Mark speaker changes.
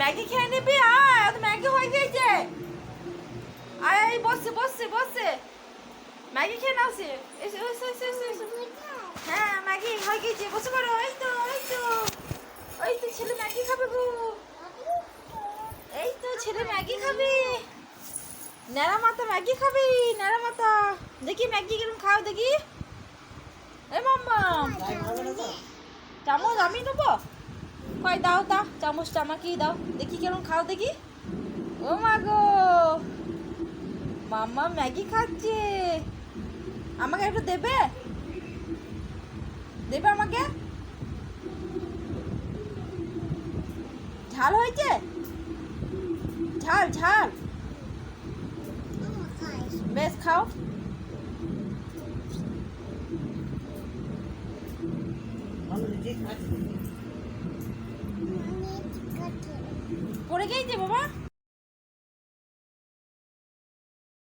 Speaker 1: Maggi খেয়ে নিবি? আয় ম্যাগি হয়ে গিয়েছে আয় আয় বসছে বসছে বসছে ম্যাগি খেয়ে নাও সে। হ্যাঁ ম্যাগি হয়ে গিয়েছে বসে পড়ো ওই তো ওই তো। এই তো ছেলে ম্যাগি খাবে গো এই তো ছেলে ম্যাগি খাবে। ন্যাড়া মাথা ম্যাগি খাবি ন্যাড়া মাথা। দেখি ম্যাগি কিরম খাও দেখি। এ মাম্মা। চামচ আমি নেব? কয় দাও তা চামচটা আমাকে দাও। দেখি কেমন খাও দেখি। ও মা গো। মাম্মা ম্যাগি খাচ্ছে। আমাকে একটু দেবে? দেবে আমাকে? ঝাল হয়েছে? ঝাল ঝাল। বেশ, খাও। পড়ে গিয়েছে বাবা